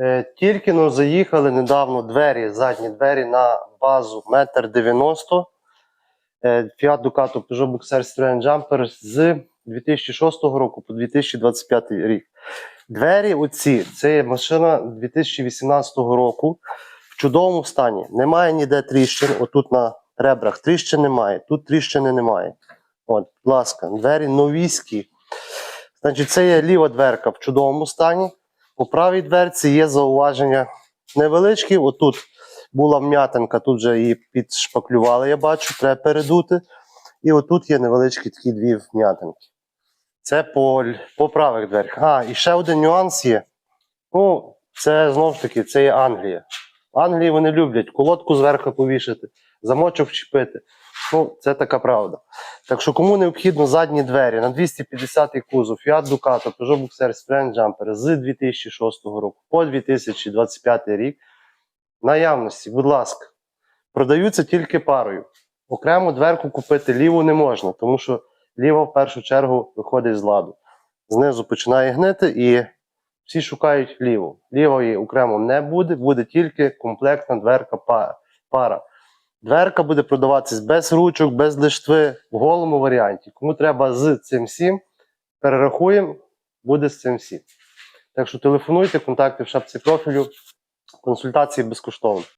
Е, Тільки но заїхали недавно двері, задні двері на базу 1,90 м. Е, Fiat Ducato Peugeot Boxer Citroen Jumper з 2006 року по 2025 рік. Двері оці, це є машина 2018 року в чудовому стані. Немає ніде тріщин. Отут на ребрах тріщин немає, тут тріщини немає. От, будь ласка, двері новіські. Значить, це є ліва дверка в чудовому стані. По правій дверці є зауваження невеличкі. Отут була вм'ятинка, тут вже її підшпаклювали, я бачу, треба передути. І отут є невеличкі такі дві вм'ятинки. Це по, по правих дверях. А, і ще один нюанс є. Ну, це знову ж таки, це є Англія. В Англії вони люблять колодку зверху повішати, замочок вчепити. Ну, це така правда. Так що, кому необхідно задні двері на 250-й кузов, Fiat Ducato, Peugeot Boxer, Citroen Jumper з 2006 року по 2025 рік, наявності, будь ласка, продаються тільки парою. Окрему дверку купити ліву не можна, тому що ліва в першу чергу виходить з ладу. Знизу починає гнити і всі шукають ліву. Лівої окремо не буде, буде тільки комплектна дверка пара. Дверка буде продаватися без ручок, без лиштви, в голому варіанті. Кому треба з цим всім, перерахуємо, буде з цим всім. Так що телефонуйте, контакти в шапці профілю, консультації безкоштовно.